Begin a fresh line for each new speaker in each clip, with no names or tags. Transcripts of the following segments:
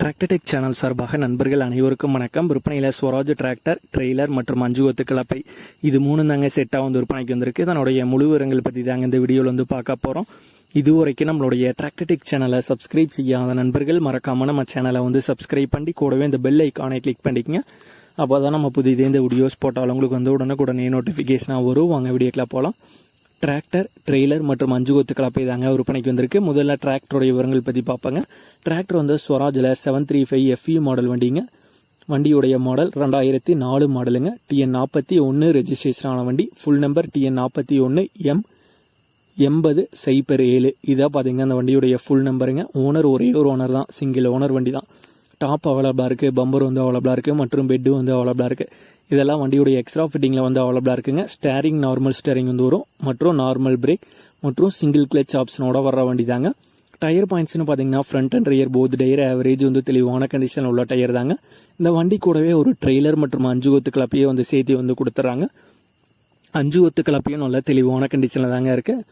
Tractor Tech channel சார்பாக நண்பர்கள் அனைவருக்கும் வணக்கம். விற்பனையில் ஸ்வராஜ் டிராக்டர் ட்ரெய்லர் மற்றும் அஞ்சு ஒத்து கலப்பை. இது மூணு தாங்க செட்டாக வந்து விற்பனைக்கு வந்திருக்கு. இதனுடைய முழு விவரங்கள் பற்றி தாங்க இந்த வீடியோவில் வந்து பார்க்க போகிறோம் இது வரைக்கும் நம்மளுடைய டிராக்டர்டெக் சேனலை சப்ஸ்கிரைப் செய்யாத நண்பர்கள் மறக்காமல் நம்ம சேனலை வந்து சப்ஸ்கிரைப் பண்ணி கூடவே இந்த பெல் ஐக்கானை கிளிக் பண்ணிக்கங்க. அப்போ தான் நம்ம புதிய இந்த வீடியோஸ் போட்டாலும் உங்களுக்கு வந்து உடனுக்குடனே நோட்டிஃபிகேஷனாக வரும். வாங்க வீடியோக்கில் போகலாம் டிராக்டர் ட்ரெய்லர் மற்றும் அஞ்சு கொத்து கலப்பை தாங்க விற்பனைக்கு வந்திருக்கு. முதல்ல டிராக்டருடைய விவரங்கள் பற்றி பார்ப்பாங்க டிராக்டர் வந்து ஸ்வராஜில் seven three five FE model வண்டிங்க. வண்டியுடைய மாடல் ரெண்டாயிரத்தி நாலு மாடலுங்க டிஎன் நாற்பத்தி ஒன்று ரெஜிஸ்ட்ரேஷன் ஆன வண்டி. ஃபுல் நம்பர் டிஎன் நாற்பத்தி ஒன்று எம் எண்பது சைப்பர் ஏழு. இதாக பார்த்தீங்கன்னா அந்த வண்டியுடைய ஃபுல் நம்பருங்க ஓனர் ஒரே ஒரு ஓனர் தான். சிங்கிள் ஓனர் வண்டி தான் டாப் அவைலபிளாக இருக்குது பம்பர் வந்து அவைலபிளாக இருக்குது மற்றும் பெட்டு வந்து அவைலபிளாக இருக்குது இதெல்லாம் வண்டியோட எக்ஸ்ட்ரா ஃபிட்டிங்கில் வந்து அவைலபிளாக இருக்குங்க. ஸ்டேரிங் நார்மல் ஸ்டேரிங் வந்து வரும். மற்றும் நார்மல் பிரேக் மற்றும் சிங்கிள் கிளச் ஆப்ஷனோட வர்ற வண்டி தாங்க டயர் பாயிண்ட்ஸ்னு பார்த்தீங்கன்னா front and rear both tyre average வந்து தெளிவான கண்டிஷனில் உள்ள டயர் தாங்க. இந்த வண்டி கூடவே ஒரு ட்ரெய்லர் மற்றும் அஞ்சு கொத்து கலப்பையே வந்து சேர்த்து வந்து கொடுத்துட்றாங்க அஞ்சு கொத்து கலப்பையும் நல்ல தெளிவான கண்டிஷனில் தாங்க இருக்குது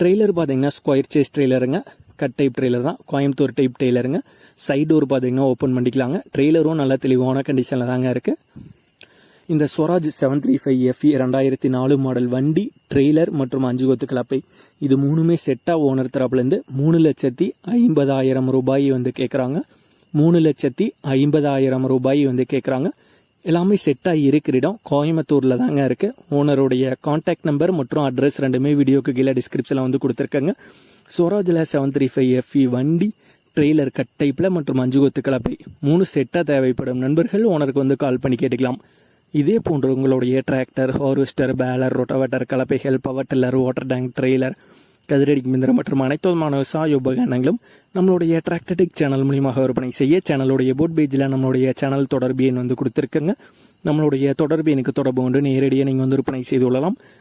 ட்ரெய்லர் பார்த்தீங்கன்னா ஸ்கொயர் சேஸ் ட்ரெய்லருங்க கட் டைப் ட்ரெய்லர் தான். கோயம்புத்தூர் டைப் ட்ரெய்லருங்க சைடு டோர் பார்த்தீங்கன்னா ஓப்பன் பண்ணிக்கலாங்க. ட்ரெய்லரும் நல்ல தெளிவான கண்டிஷனில் தாங்க இருக்குது இந்த Swaraj seven three five FE ரெண்டாயிரத்தி நாலு மாடல் வண்டி ட்ரெய்லர் மற்றும் அஞ்சு கொத்து கலப்பை இது மூணுமே செட்டாக ஓனர் தரப்புலேருந்து மூணு லட்சத்தி ஐம்பதாயிரம் ரூபாய் வந்து கேட்குறாங்க மூணு லட்சத்தி ஐம்பதாயிரம் ரூபாய் வந்து கேட்குறாங்க எல்லாமே செட்டாக இருக்கிற இடம். கோயம்புத்தூரில் தாங்க இருக்குது ஓனருடைய காண்டாக்ட் நம்பர் மற்றும் அட்ரஸ் ரெண்டுமே வீடியோக்கு கீழே டிஸ்கிரிப்ஷனில் வந்து கொடுத்துருக்கேங்க. ஸ்வராஜில் செவன் த்ரீ ஃபைவ் எஃப்இ வண்டி ட்ரெய்லர் கட் டைப்பில் மற்றும் அஞ்சு கொத்து கலப்பை. மூணு செட்டாக தேவைப்படும். நண்பர்கள் ஓனருக்கு வந்து கால் பண்ணி கேட்டுக்கலாம். இதே போன்று உங்களுடைய tractor harvester baler rotavator கலப்பைகள் power tiller water tank trailer கதிரடி மிந்திரம் மற்றும் அனைத்து விதமான விவசாய உபகரணங்களும் நம்மளுடைய டிராக்டடிக் சேனல் மூலியமாக விற்பனை செய்ய சேனலுடைய போட் பேஜில் நம்மளுடைய சேனல் தொடர்பு எண் வந்து கொடுத்துருக்குங்க. நம்மளுடைய தொடர்பு எனக்கு தொடர்பு கொண்டு நேரடியாக நீங்கள் வந்து விற்பனை செய்து கொள்ளலாம்.